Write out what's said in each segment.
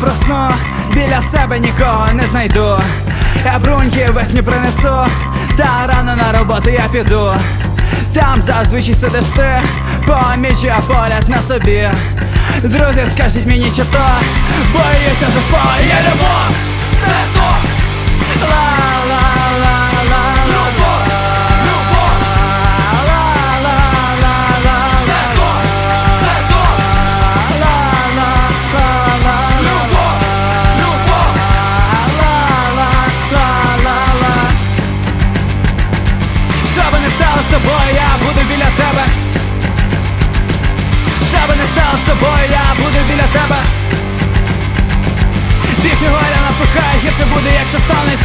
Просну, біля себе нікого не знайду, я бруньки весні принесу, та рано на роботу я піду. Там зазвичай сидиш ти, помічу погляд на собі. Друзі, скажіть мені, чи то боюся же своє любов, я буду біля тебе. Що би не стало з тобою, я буду біля тебе. Більше горя напихає, гірше буде, якщо станеть.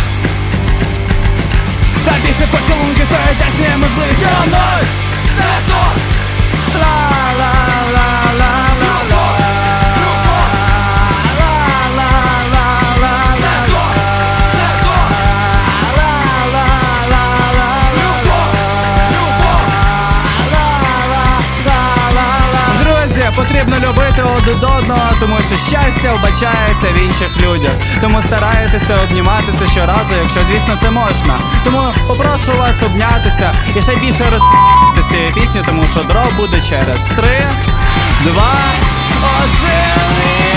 Та більше поцілунків, то потрібно любити один одного, тому що щастя вбачається в інших людях. Тому старайтеся обніматися щоразу, якщо звісно це можна. Тому попрошу вас обнятися і ще більше роз цією пісню, тому що дров буде через три, два, один.